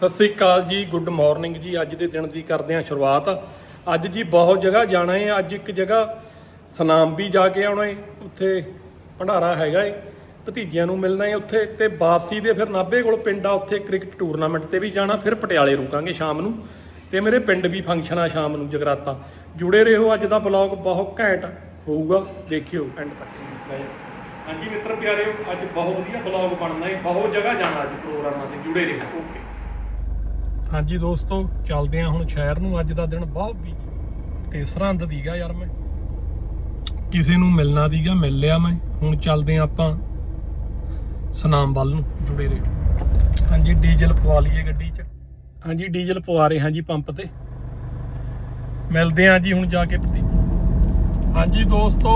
ਸਤਿ ਸ੍ਰੀ ਅਕਾਲ ਜੀ, good morning ਜੀ, ਅੱਜ ਦੇ ਦਿਨ ਦੀ ਕਰਦੇ ਹਾਂ ਸ਼ੁਰੂਆਤ। ਅੱਜ ਜੀ ਬਹੁਤ ਜਗ੍ਹਾ ਜਾਣਾ ਹੈ, ਅੱਜ ਇੱਕ ਜਗ੍ਹਾ ਸਨਾਮ ਵੀ ਜਾ ਕੇ ਆਉਣਾ ਹੈ, ਉੱਥੇ ਭੰਡਾਰਾ ਹੈਗਾ ਹੈ, ਭਤੀਜਿਆਂ ਨੂੰ ਮਿਲਣਾ ਹੈ ਉੱਥੇ ਤੇ ਵਾਪਸੀ ਦੇ ਫਿਰ ਨਾਭੇ ਕੋਲ ਪਿੰਡ ਆ, ਉੱਥੇ ਕ੍ਰਿਕਟ ਟੂਰਨਾਮੈਂਟ ਤੇ ਵੀ ਜਾਣਾ, ਫਿਰ ਪਟਿਆਲੇ ਰੁਕਾਂਗੇ ਸ਼ਾਮ ਨੂੰ ਤੇ ਮੇਰੇ ਪਿੰਡ ਵੀ ਫੰਕਸ਼ਨ ਆ ਸ਼ਾਮ ਨੂੰ, ਜਗਰਾਤਾ। ਜੁੜੇ ਰਹੋ, ਅੱਜ ਦਾ ਬਲੌਗ ਬਹੁਤ ਘੈਂਟ ਹੋਊਗਾ, ਦੇਖਿਓ ਐਂਡ ਤੱਕ। ਹਾਂਜੀ ਮਿੱਤਰ ਪਿਆਰਿਓ, ਅੱਜ ਬਹੁਤ ਵਧੀਆ ਬਲੌਗ ਬਣਨਾ ਹੈ, ਬਹੁਤ ਜਗ੍ਹਾ ਜਾਣਾ ਅੱਜ ਪ੍ਰੋਗਰਾਮਾਂ ਤੇ, ਜੁੜੇ ਰਹੋ ਓਕੇ ਹਾਂਜੀ ਦੋਸਤੋ, ਚੱਲਦੇ ਆ ਹੁਣ ਸ਼ਹਿਰ ਨੂੰ। ਅੱਜ ਦਾ ਦਿਨ ਬਹੁਤ ਤੇ ਸਰਹੰਦ ਦੀਗਾ ਯਾਰ ਮੈਂ। ਕਿਸੇ ਨੂੰ ਮਿਲਣਾ ਦੀਗਾ ਮਿਲ ਲਿਆ ਮੈਂ। ਹੁਣ ਚੱਲਦੇ ਆ ਆਪਾਂ ਸਨਾਮ ਵੱਲ ਨੂੰ, ਜੁੜੇ ਰਹੇ। ਹਾਂਜੀ, ਡੀਜ਼ਲ ਪਵਾ ਲਈਏ ਗੱਡੀ 'ਚ। ਹਾਂਜੀ, ਡੀਜ਼ਲ ਪਵਾ ਰਹੇ ਹਾਂ ਜੀ ਪੰਪ ਤੇ। ਮਿਲਦੇ ਆ ਜੀ ਹੁਣ ਜਾ ਕੇ ਹਾਂਜੀ ਦੋਸਤੋ,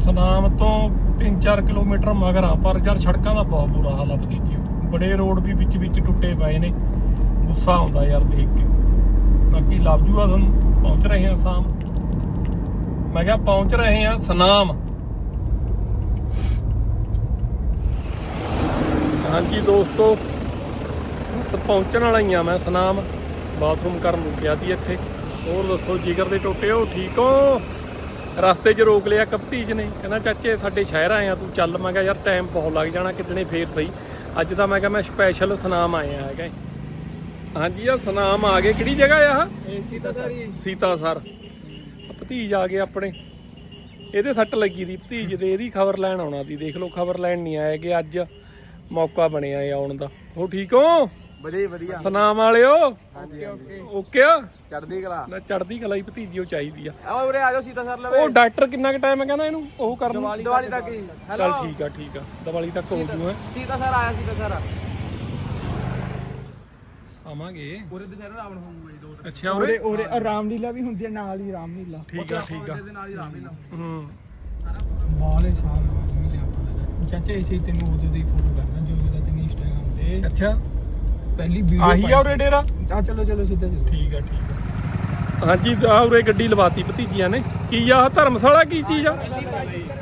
ਸਨਾਮ ਤੋਂ 3-4 ਕਿਲੋਮੀਟਰ ਮਗਰ ਆ, ਪਰ ਯਾਰ ਸੜਕਾਂ ਦਾ ਬਹੁਤ ਬੁਰਾ ਹਾਲਤ ਆ ਬੜੇ ਰੋਡ ਵੀ ਵਿੱਚ ਵਿੱਚ ਟੁੱਟੇ ਪਏ ਨੇ। ਗੁੱਸਾ ਆਉਂਦਾ ਯਾਰ ਦੇਖ ਕੇ। ਬਾਕੀ ਲਵ ਜੂਆ ਤੁਹਾਨੂੰ, ਪਹੁੰਚ ਰਹੇ ਹਾਂ ਸ਼ਾਮ। ਮੈਂ ਕਿਹਾ ਪਹੁੰਚ ਰਹੇ ਹਾਂ ਸਨਾਮ। ਹਾਂਜੀ ਦੋਸਤੋ, ਬਸ ਪਹੁੰਚਣ ਵਾਲਾ ਹੀ ਆ ਮੈਂ ਸਨਾਮ। ਬਾਥਰੂਮ ਕਰਨ ਰੁਕਿਆ ਸੀ ਇੱਥੇ। ਹੋਰ ਦੱਸੋ, ਜਿਗਰ ਦੇ ਟੋਟੇ ਹੋ ਠੀਕ ਹੋ? ਰਸਤੇ 'ਚ ਰੋਕ ਲਿਆ ਕਪਤੀਜ ਨੇ। ਕਹਿੰਦਾ, ਚਾਚੇ, ਸਾਡੇ ਸ਼ਹਿਰ ਆਏ ਆ, ਤੂੰ ਚੱਲ। ਮੈਂ ਕਿਹਾ, ਯਾਰ ਟਾਈਮ ਬਹੁਤ ਲੱਗ ਜਾਣਾ ਕਿਦਣੇ ਫੇਰ ਸਹੀ। ਅੱਜ ਤਾਂ ਮੈਂ ਕਿਹਾ, ਮੈਂ ਸਪੈਸ਼ਲ ਸਨਾਮ ਆਇਆ ਹੈਗਾ ਹਾਂਜੀ ਆ ਸਨਾਮ ਆ ਗਏ। ਕਿਹੜੀ ਜਗ੍ਹਾ ਆ ਇਹ ਸੀਤਾ ਸਾਰੀ ਸੀਤਾ ਸਰ ਭਤੀਜ ਆ ਗਏ ਆਪਣੇ। ਇਹਦੇ ਸੱਟ ਲੱਗੀ ਦੀ ਭਤੀਜ ਦੇ ਇਹਦੀ ਖਬਰ ਲੈਣ ਆਉਣਾ ਦੀ ਦੇਖ ਲਓ ਖਬਰ ਲੈਣ ਨਹੀਂ ਆਏ ਕਿ ਅੱਜ ਮੌਕਾ ਬਣਿਆ ਏ ਆਉਣ ਦਾ। ਹੋ ਠੀਕ ਹੋ? ਵਧੀਆ ਵਧੀਆ। ਸਨਾਮ ਵਾਲਿਓ? ਹਾਂਜੀ ਓਕੇ ਚੜਦੀ ਕਲਾ। ਨਾ ਚੜਦੀ ਕਲਾ ਹੀ ਭਤੀਜੀ ਉਹ ਚਾਹੀਦੀ ਆ। ਆ ਉਰੇ ਆ ਜਾਓ ਸੀਤਾ ਸਰ ਲਵੇ। ਉਹ ਡਾਕਟਰ ਕਿੰਨਾ ਕੁ ਟਾਈਮ ਹੈ ਕਹਿੰਦਾ ਇਹਨੂੰ? ਉਹ ਕਰਨ? ਦੀਵਾਲੀ ਤੱਕ ਹੀ। ਚੱਲ ਠੀਕ ਆ ਠੀਕ ਆ। ਦੀਵਾਲੀ ਤੱਕ ਹੋ ਜੂ ਹੈ। ਸੀਤਾ ਸਰ ਆਇਆ ਸੀਤਾ ਸਰ ਆਵਾਂਗੇ। ਉਰੇ ਦੇ ਸ਼ਹਿਰ ਰਾਵਣ ਹੋਊਗਾ ਜੀ ਦੋ ਅੱਛਾ ਉਰੇ ਉਰੇ? ਰਾਮਲੀਲਾ ਵੀ ਹੁੰਦੀ ਹੈ ਨਾਲ ਹੀ ਰਾਮਲੀਲਾ। ਠੀਕ ਆ ਠੀਕ ਆ। ਦੇ ਨਾਲ ਹੀ ਰਾਮਲੀਲਾ ਹੂੰ। ਬਾਲੇ ਸਾਲ ਮਿਲੇ ਆਪਾਂ ਦਾ। ਚਾਚਾ ਇਸੇ ਤੈਨੂੰ ਉਦੋਂ ਦੀ ਫੋਟੋ ਕਰਨਾ ਜੋ ਜਿਹਦਾ ਤੈਨੂੰ ਇੰਸਟਾਗ੍ਰਾਮ ਤੇ ਅੱਛਾ। ਪਹਿਲੀ ਵੀਡੀਓ ਆਹੀ ਆ ਉਰੇ ਡੇਰਾ? ਆ ਚਲੋ ਚਲੋ ਸਿੱਧਾ ਚਲੋ। ਠੀਕ ਆ ਠੀਕ ਆ। ਹਾਂਜੀ ਆ ਉਰੇ ਗੱਡੀ ਲਵਾਤੀ ਭਤੀਜੀਆਂ ਨੇ। ਕੀ ਆ ਆਹ ਧਰਮਸ਼ਾਲਾ ਕੀ ਚੀਜ਼ ਆ?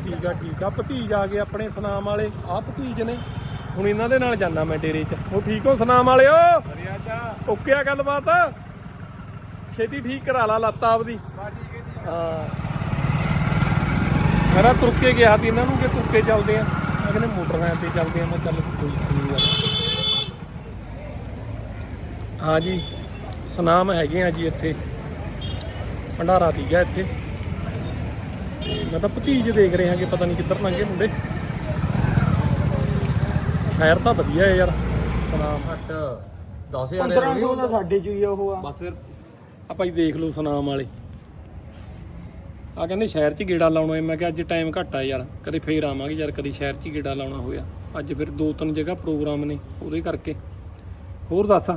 ਠੀਕ ਆ ਠੀਕ ਆ। ਭਤੀਜ ਆ ਗਏ ਆਪਣੇ ਸਨਾਮ ਵਾਲੇ। ਆ ਭਤੀਜ ਨੇ। ਹੁਣ ਇਹਨਾਂ ਦੇ ਨਾਲ ਜਾਣਾ ਮੈਂ ਡੇਰੇ 'ਚ। ਉਹ ਠੀਕ ਹੋ ਸਨਾਮ ਵਾਲਿਓ? ਓਕੇ ਆ ਗੱਲਬਾਤ? ਛੇਤੀ ਠੀਕ ਕਰਾ ਲਾ ਲੱਤ ਆਪਦੀ। ਹਾਂ ਮੇਰਾ ਤੁਰ ਕੇ ਗਿਆ ਸੀ ਇਹਨਾਂ ਨੂੰ ਕਿ ਤੁਰ ਕੇ ਚੱਲਦੇ ਆ। ਮੈਂ ਕਹਿੰਦੇ ਮੋਟਰਸਾਈਕਲ ਤੇ ਚੱਲਦੇ ਆ। ਮੈਂ ਚੱਲ ਕੋਈ ਨਹੀਂ ਗੱਲ ਹਾਂ ਜੀ ਸੁਨਾਮ ਹੈਗੇ ਆ ਜੀ ਇੱਥੇ। ਭੰਡਾਰਾ ਦੀਗਾ ਇੱਥੇ। ਮੈਂ ਤਾਂ ਭਤੀਜ ਦੇਖ ਰਿਹਾ ਕਿ ਪਤਾ ਨਹੀਂ ਕਿੱਧਰ ਲੰਘੇ ਮੁੰਡੇ। ਸ਼ਹਿਰ ਤਾਂ ਵਧੀਆ ਹੈ ਯਾਰ। ਸੁਨਾਮ ਘੱਟ 10000 1500 ਦਾ ਸਾਡੇ ਚ ਹੀ ਉਹ ਆ। ਬਸ ਫਿਰ। ਆਪਾਂ ਹੀ ਦੇਖ ਲਓ ਸੁਨਾਮ ਵਾਲੇ। ਆ ਕਹਿੰਦੇ ਸ਼ਹਿਰ 'ਚ ਗੇੜਾ ਲਾਉਣਾ ਮੈਂ ਕਿਹਾ ਅੱਜ ਟਾਈਮ ਘੱਟ ਆ ਯਾਰ। ਕਦੇ ਫੇਰ ਆਵਾਂਗੇ ਯਾਰ। ਕਦੀ ਸ਼ਹਿਰ 'ਚ ਹੀ ਗੇੜਾ ਲਾਉਣਾ ਹੋਇਆ। ਅੱਜ ਫਿਰ ਦੋ ਤਿੰਨ ਜਗ੍ਹਾ ਪ੍ਰੋਗਰਾਮ ਨੇ ਉਹਦੇ ਕਰਕੇ। ਹੋਰ ਦੱਸ।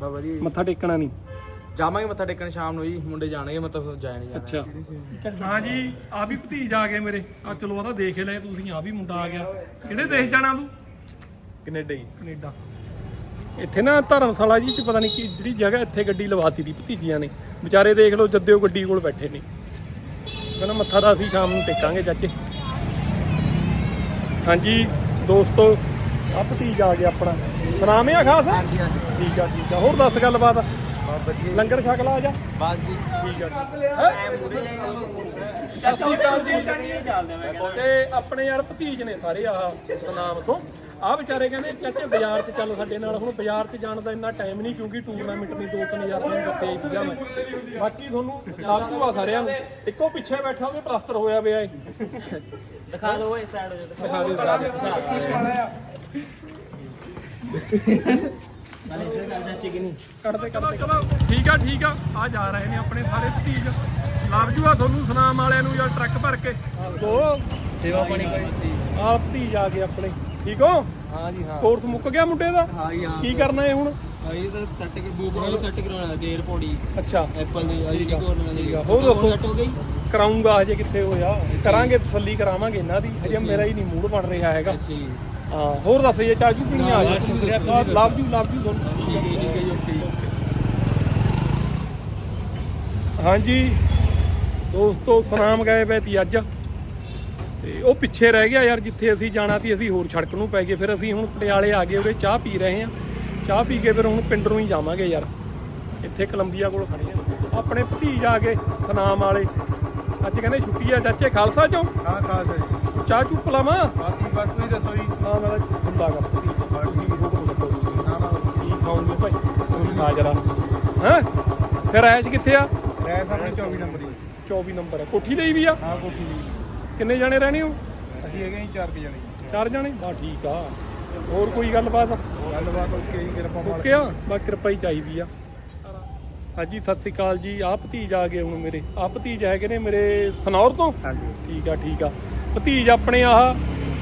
ਬਾ ਵਧੀਆ ਜੀ। ਮੱਥਾ ਟੇਕਣਾ ਨਹੀਂ। ਜਾਵਾਂਗੇ ਮੱਥਾ ਟੇਕਣ ਸ਼ਾਮ ਨੂੰ ਜੀ। ਮੁੰਡੇ ਜਾਣਗੇ ਮਤਲਬ ਜਾਇਆ ਨਹੀਂ ਜਾਣਾ। ਅੱਛਾ। ਹਾਂ ਜੀ ਆ ਵੀ ਭਤੀਜ ਆ ਗਏ ਮੇਰੇ। ਆ ਚਲੋ ਆ ਤਾਂ ਦੇਖ ਹੀ ਲਏ ਤੁਸੀਂ। ਆ ਵੀ ਮੁੰਡਾ ਆ ਗਿਆ। ਕਿਹੜੇ ਦੇਸ਼ ਜਾਣਾ ਤੂੰ? ਕੈਨੇਡਾ ਹੀ ਕੈਨੇਡਾ। ਇੱਥੇ ਨਾ ਧਰਮਸ਼ਾਲਾ ਜੀ ਚ ਪਤਾ ਨਹੀਂ ਕੀ ਜਿਹੜੀ ਜਗ੍ਹਾ ਇੱਥੇ ਗੱਡੀ ਲਵਾਤੀ ਦੀ ਭਤੀਜੀਆਂ ਨੇ। ਵਿਚਾਰੇ ਦੇਖ ਲਓ ਜੱਦਿਓ ਗੱਡੀ ਕੋਲ ਬੈਠੇ ਨੇ। ਕਹਿੰਦਾ ਮੱਥਾ ਤਾਂ ਅਸੀਂ ਸ਼ਾਮ ਨੂੰ ਟੇਕਾਂਗੇ ਚਾਚੇ। ਹਾਂਜੀ ਦੋਸਤੋ ਆ ਭਤੀਜ ਆ ਗਿਆ ਆਪਣਾ। ਸਨਾਮੇ ਆ ਖਾਸ? ਹਾਂਜੀ ਹਾਂਜੀ। ਠੀਕ ਆ ਠੀਕ ਆ। ਹੋਰ ਦੱਸ ਗੱਲਬਾਤ? ਵਧੀਆ ਲੰਗਰ ਛਕ ਲਾ ਆ ਜਾ। ਬਸ ਜੀ। ਠੀਕ ਆ। ਸ਼੍ਰੀ ਅਕਾਲ ਜੀ। ਤੇ ਆਪਣੇ ਯਾਰ ਭਤੀਜ ਨੇ ਸਾਰੇ ਆਹ ਸਨਾਮ ਤੋਂ। ਆਹ ਵਿਚਾਰੇ ਕਹਿੰਦੇ ਚਾਚੇ ਬਾਜ਼ਾਰ 'ਚ ਚੱਲ ਸਾਡੇ ਨਾਲ। ਹੁਣ ਬਾਜ਼ਾਰ 'ਚ ਜਾਣ ਦਾ ਇੰਨਾ ਟਾਈਮ ਨਹੀਂ ਕਿਉਂਕਿ ਟੂਰਨਾਮੈਂਟ ਨਹੀਂ ਦੋ ਤਿੰਨ ਹਜ਼ਾਰ ਤੁਹਾਨੂੰ ਦੱਸਿਆ ਹੀ ਸੀਗਾ ਮੈਂ। ਬਾਕੀ ਤੁਹਾਨੂੰ ਦੱਸ ਦੂਗਾ ਸਾਰਿਆਂ ਨੂੰ। ਇੱਕੋ ਪਿੱਛੇ ਬੈਠਾ ਉਹਦੇ ਪਲਾਸਟਰ ਹੋਇਆ ਪਿਆ ਏ। ਦਿਖਾ ਦਿਓ ਇਹ ਸਾਈਡ ਦਿਖਾ ਦਿਓ। ਸਾਰਾ ਕੱਢਦੇ ਕੱਢਦੇ। ਚਲੋ ਠੀਕ ਆ ਠੀਕ ਆ। ਆ ਜਾ ਰਹੇ ਨੇ ਆਪਣੇ ਸਾਰੇ ਭਤੀਜ। ਲੱਭ ਜੂਆ ਤੁਹਾਨੂੰ ਸੁਨਾਮ ਵਾਲਿਆਂ ਨੂੰ ਯਾਰ ਟਰੱਕ ਭਰ ਕੇ। ਦੋ ਸੇਵਾ ਪਾਣੀ ਕਰੀ ਸੀ ਆ ਭਤੀਜ ਆ ਗਏ ਆਪਣੇ। ਠੀਕ ਹੋ? ਹਾਂ ਜੀ ਹਾਂ। ਕੋਰਸ ਮੁੱਕ ਗਿਆ ਮੁੰਡੇ ਦਾ? ਹਾਂ ਜੀ ਹਾਂ। ਕੀ ਕਰਨਾ ਹੈ ਹੁਣ ਇਹ ਤਾਂ ਸੈੱਟ ਕਰ ਬੂਕ ਨਾਲ ਸੈੱਟ ਕਰਾਉਣਾ ਗੇਅਰ ਪੌੜੀ। ਅੱਛਾ। ਐਪਲ ਦੀ ਜਿਹੜੀ ਗਵਰਨਮੈਂਟ ਦੀ ਠੀਕ ਆ, ਹੋਰ ਦੱਸੋ। ਸੈੱਟ ਹੋ ਗਈ। ਕਰਾਉਂਗਾ ਹਜੇ ਕਿੱਥੇ ਹੋਇਆ? ਕਰਾਂਗੇ ਤਸੱਲੀ ਕਰਾਵਾਂਗੇ ਇਹਨਾਂ ਦੀ। ਹਜੇ ਮੇਰਾ ਹੀ ਨਹੀਂ ਮੂਡ ਬਣ ਰਿਹਾ ਹੈਗਾ। ਅੱਛਾ ਹਾਂ ਹੋਰ ਦੱਸ ਜੇ ਚਾਜੂ ਪੀਣੀ ਆ ਜਾ ਲਵ ਯੂ ਲਵ ਯੂ ਤੁਹਾਨੂੰ। ਹਾਂਜੀ। ਦੋਸਤੋ ਸਨਾਮ ਗਏ ਪਏ ਤੀ ਅੱਜ। ਤੇ ਉਹ ਪਿੱਛੇ ਰਹਿ ਗਿਆ ਯਾਰ ਜਿੱਥੇ ਅਸੀਂ ਜਾਣਾ ਸੀ ਅਸੀਂ ਹੋਰ ਸੜਕ ਨੂੰ ਪੈ ਗਏ। ਫਿਰ ਅਸੀਂ ਹੁਣ ਪਟਿਆਲੇ ਆ ਗਏ ਉਰੇ ਚਾਹ ਪੀ ਰਹੇ ਹਾਂ। ਚਾਹ ਪੀ ਕੇ ਫਿਰ ਹੁਣ ਪਿੰਡ ਨੂੰ ਹੀ ਜਾਵਾਂਗੇ ਯਾਰ। ਇੱਥੇ ਕੋਲੰਬੀਆ ਕੋਲ ਖੜੇ ਆ ਆਪਣੇ ਭਤੀਜ ਆ ਗਏ ਸਨਾਮ ਵਾਲੇ। ਅੱਜ ਕਹਿੰਦੇ ਛੁੱਟੀ ਆ ਚਾਚੇ ਖਾਲਸਾ ਚੋਂ? ਹਾਂ ਹੈ ਜੀ। ਚਾਹ ਚੁੱਪ ਪਲਾਵਾਂ? ਬਾਸੀ ਬਸ ਤੁਸੀਂ ਦੱਸੋ ਜੀ। ਹਾਂ ਮੈਂ ਹੁੰਦਾ ਕਰ ਤੁਸੀਂ ਹੁਕਮ ਲੱਗੋ ਨਾ ਨਾ। ਕੀ ਖਾਉਂਗੇ ਭਾਈ। ਤੁਹਾਨੂੰ ਹਾਜ਼ਰਾ ਹਾਂ? ਫਿਰ ਐਸ਼ ਕਿੱਥੇ ਆ? ਰੈਸ ਆਪਣੇ 24 ਨੰਬਰ ਜੀ। 24 ਨੰਬਰ ਹੈ ਕੋਠੀ ਹੀ ਵੀ ਆ? ਹਾਂ ਕੋਠੀ ਜੀ ਕਿੰਨੇ ਜਾਣੇ ਰਹਿਣੇ ਹੋ? ਅਸੀਂ ਹੈਗੇ ਜੀ ਚਾਰ ਕੁ ਜਣੇ ਜੀ। ਚਾਰ ਜਾਣੇ? ਬਾ ਠੀਕ ਆ। ਹੋਰ ਕੋਈ ਗੱਲਬਾਤ? ਗੱਲਬਾਤ ਓਕੇ ਜੀ ਕਿਰਪਾ ਮਾਲਕ ਓਕੇ ਆ। ਬਾ ਕਿਰਪਾ ਹੀ ਚਾਹੀਦੀ ਆ। ਹਾਂਜੀ ਸਤਿ ਸ੍ਰੀ ਅਕਾਲ ਜੀ। ਆ ਭਤੀਜ ਆ ਗਏ ਹੁਣ ਮੇਰੇ। ਆ ਭਤੀਜ ਹੈਗੇ ਨੇ ਮੇਰੇ ਸਨੌਰ ਤੋਂ? ਹਾਂਜੀ। ਠੀਕ ਆ ਠੀਕ ਆ। ਭਤੀਜ ਆਪਣੇ ਆਹ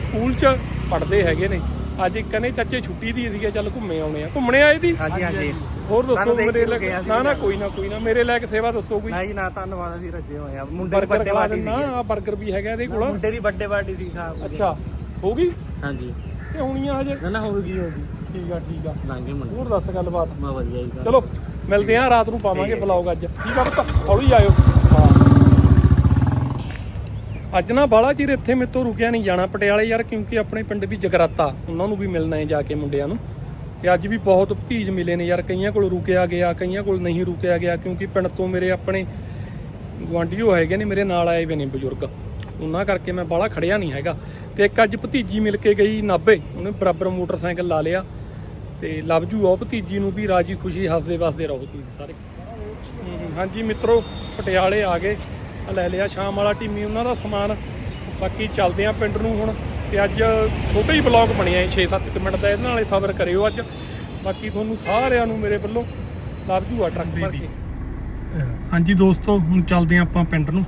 ਸਕੂਲ ਚ ਪੜ੍ਹਦੇ ਹੈਗੇ ਨੇ। ਅੱਜ ਕਹਿੰਦੇ ਚਾਚੇ ਛੁੱਟੀ ਦੀ ਸੀਗੇ ਚੱਲ ਘੁੰਮੇ ਆਉਣੇ ਆ। ਘੁੰਮਣੇ ਆਏ ਦੀ? ਹਾਂਜੀ ਹਾਂਜੀ। ਹੋਰ ਦੱਸੋ ਮੇਰੇ ਲੈ ਨਾ ਨਾ ਕੋਈ ਨਾ ਕੋਈ ਨਾ। ਮੇਰੇ ਲੈ ਕੇ ਸੇਵਾ ਦੱਸੋ ਕੋਈ। ਨਹੀਂ ਨਾ ਧੰਨਵਾਦ ਅਸੀਂ ਰੱਜੇ ਹੋਏ ਆ। ਮੁੰਡੇ ਦੀ ਬਰਥਡੇ ਪਾਰਟੀ ਸੀ ਆ 버ਗਰ ਵੀ ਹੈਗਾ ਇਹਦੇ ਕੋਲ। ਮੁੰਡੇ ਦੀ ਬਰਥਡੇ ਪਾਰਟੀ ਸੀ ਖਾ ਅੱਛਾ ਹੋ ਗਈ? ਹਾਂਜੀ। ਤੇ ਹੋਣੀ ਆ ਹਜੇ? ਨਾ ਨਾ ਹੋ ਗਈ ਹੋ ਗਈ। ਠੀਕ ਆ ਠੀਕ ਆ। ਲਾਂਗੇ ਮੁੰਡੇ। ਹੋਰ ਦੱਸ ਗੱਲਬਾਤ। ਮੈਂ ਵਧੀਆ ਜੀ ਚਲੋ। ਮਿਲਦੇ ਆ ਰਾਤ ਨੂੰ ਪਾਵਾਂਗੇ ਵਲੌਗ ਅੱਜ। ਠੀਕ ਆ ਪੁੱਤ? ਹੌਲੀ ਆਇਓ। ਅੱਜ ਨਾ ਬਾਲਾ ਚਿਰ ਇੱਥੇ ਮੇਰੇ ਤੋਂ ਰੁਕਿਆ ਨਹੀਂ ਜਾਣਾ ਪਟਿਆਲੇ ਯਾਰ, ਕਿਉਂਕਿ ਆਪਣੇ ਪਿੰਡ ਵੀ ਜਗਰਾਤਾ, ਉਹਨਾਂ ਨੂੰ ਵੀ ਮਿਲਣਾ ਹੈ ਜਾ ਕੇ ਮੁੰਡਿਆਂ ਨੂੰ। ਤੇ ਅੱਜ ਵੀ ਬਹੁਤ ਭਤੀਜ ਮਿਲੇ ਨੇ ਯਾਰ, ਕਈਆਂ ਕੋਲ ਰੁਕਿਆ ਗਿਆ, ਕਈਆਂ ਕੋਲ ਨਹੀਂ ਰੁਕਿਆ ਗਿਆ, ਕਿਉਂਕਿ ਪਿੰਡ ਤੋਂ ਮੇਰੇ ਆਪਣੇ ਗੁਆਂਢੀਓ ਹੈਗੇ ਨੇ, ਮੇਰੇ ਨਾਲ ਆਏ ਵੀ ਨੇ ਬਜ਼ੁਰਗ। ਉਹਨਾਂ ਕਰਕੇ ਮੈਂ ਬਾਲਾ ਖੜਿਆ ਨਹੀਂ ਹੈਗਾ। ਤੇ ਇੱਕ ਅੱਜ ਭਤੀਜੀ ਮਿਲ ਕੇ ਗਈ ਨਾਭੇ, ਉਹਨੇ ਬਰਾਬਰ ਮੋਟਰਸਾਈਕਲ ਲਾ ਲਿਆ। ਤੇ ਲਵ ਜੂ ਉਹ ਭਤੀਜੀ ਨੂੰ ਵੀ ਰਾਜੀ ਖੁਸ਼ੀ ਹੱਸਦੇ ਵਸਦੇ ਰਹੋ ਤੁਸੀਂ ਸਾਰੇ। ਹਾਂਜੀ ਮਿੱਤਰੋ ਪਟਿਆਲੇ ਆ ਗਏ। ਲੈ ਲਿਆ ਸ਼ਾਮ ਵਾਲਾ ਟੀਮੀ ਉਹਨਾਂ ਦਾ ਸਮਾਨ। ਬਾਕੀ ਚੱਲਦੇ ਆ ਪਿੰਡ ਨੂੰ ਹੁਣ ਤੇ ਅੱਜ ਛੋਟਾ ਹੀ ਬਲੌਗ ਬਣਿਆ ਹੈ 6-7 ਮਿੰਟ ਦਾ ਇਹਦੇ ਨਾਲੇ ਸਬਰ ਕਰਿਓ ਅੱਜ। ਬਾਕੀ ਤੁਹਾਨੂੰ ਸਾਰਿਆਂ ਨੂੰ ਮੇਰੇ ਵੱਲੋਂ ਲਵ ਜੂ ਆ ਟਰੱਕ ਭਰ ਕੇ। ਹਾਂਜੀ ਦੋਸਤੋ ਹੁਣ ਚੱਲਦੇ ਆ ਆਪਾਂ ਪਿੰਡ ਨੂੰ।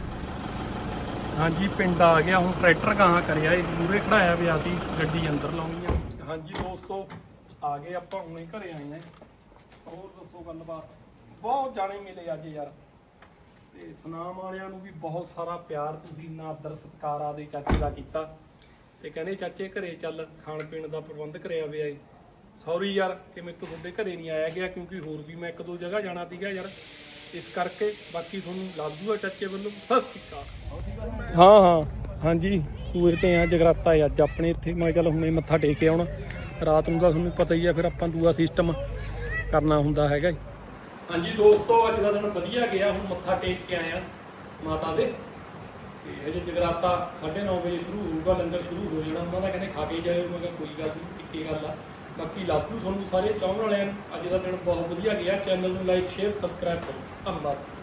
ਹਾਂਜੀ ਪਿੰਡ ਆ ਗਿਆ ਹੁਣ ਟਰੈਕਟਰ ਗਾਹਾਂ ਕਰਿਆ ਇਹ ਮੂਰੇ ਖੜਾਇਆ ਸੀ ਗੱਡੀ ਅੰਦਰ ਲਾਉਣੀ ਆ। ਹਾਂਜੀ ਦੋਸਤੋ ਆ ਗਏ, ਆਪਾਂ ਹੁਣੇ ਘਰੇ ਆਏ ਆ। ਹੋਰ ਦੱਸੋ ਗੱਲਬਾਤ? ਬਹੁਤ ਜਾਣੇ ਮਿਲੇ ਅੱਜ ਯਾਰ। ਤੇ ਸੁਨਾਮ ਵਾਲਿਆਂ ਨੂੰ ਵੀ ਬਹੁਤ ਸਾਰਾ ਪਿਆਰ ਤੁਸੀਂ ਇੰਨਾ ਆਦਰ ਸਤਿਕਾਰ ਆ ਚਾਚੇ ਦਾ ਕੀਤਾ। ਤੇ ਕਹਿੰਦੇ ਚਾਚੇ ਘਰੇ ਚੱਲ, ਖਾਣ ਪੀਣ ਦਾ ਪ੍ਰਬੰਧ ਕਰਿਆ ਵੇ ਏ ਸੌਰੀ ਯਾਰ ਕਿ ਮੇਰੇ ਤੁਹਾਡੇ ਘਰੇ ਨਹੀਂ ਆਇਆ ਗਿਆ, ਕਿਉਂਕਿ ਹੋਰ ਵੀ ਮੈਂ ਇੱਕ ਦੋ ਜਗ੍ਹਾ ਜਾਣਾ ਸੀਗਾ ਯਾਰ। ਇਸ ਕਰਕੇ ਬਾਕੀ ਤੁਹਾਨੂੰ ਲੱਭ ਜੂਗਾ ਚਾਚੇ ਵੱਲੋਂ। ਸਤਿ ਸ਼੍ਰੀ ਅਕਾਲ। ਹਾਂ ਹਾਂ। ਹਾਂਜੀ ਸੂਏ ਤੇ ਆ ਜਗਰਾਤਾ ਹੈ ਅੱਜ ਆਪਣੇ ਇੱਥੇ। ਮੈਂ ਚੱਲ ਹੁਣੇ ਮੱਥਾ ਟੇਕ ਕੇ ਆਉਣਾ। ਰਾਤ ਨੂੰ ਤਾਂ ਤੁਹਾਨੂੰ ਪਤਾ ਹੀ ਆ, ਫਿਰ ਆਪਾਂ ਦੂਆ ਸਿਸਟਮ ਕਰਨਾ ਹੁੰਦਾ ਹੈਗਾ ਹਾਂਜੀ ਦੋਸਤੋ, ਅੱਜ ਦਾ ਦਿਨ ਵਧੀਆ ਗਿਆ, ਹੁਣ ਮੱਥਾ ਟੇਕ ਕੇ ਆਏ ਆ ਮਾਤਾ ਦੇ। ਤੇ ਹਜੇ ਜਗਰਾਤਾ 9:30 ਵਜੇ ਸ਼ੁਰੂ ਹੋਊਗਾ, ਲੰਗਰ ਸ਼ੁਰੂ ਹੋ ਜਾਣਾ, ਉਹਨਾਂ ਦਾ ਕਹਿੰਦੇ ਖਾ ਕੇ ਜਾਇਓ, ਮੈਂ ਕਿਹਾ ਕੋਈ ਗੱਲ ਨਹੀਂ ਇੱਕੇ ਗੱਲ ਆ। ਬਾਕੀ ਲਾਭੂ ਤੁਹਾਨੂੰ ਸਾਰੇ ਚਾਹਣ ਵਾਲਿਆਂ ਨੂੰ, ਅੱਜ ਦਾ ਦਿਨ ਬਹੁਤ ਵਧੀਆ ਗਿਆ, ਚੈਨਲ ਨੂੰ ਲਾਈਕ ਸ਼ੇਅਰ ਸਬਸਕ੍ਰਾਈਬ ਕਰੋ। ਧੰਨਵਾਦ।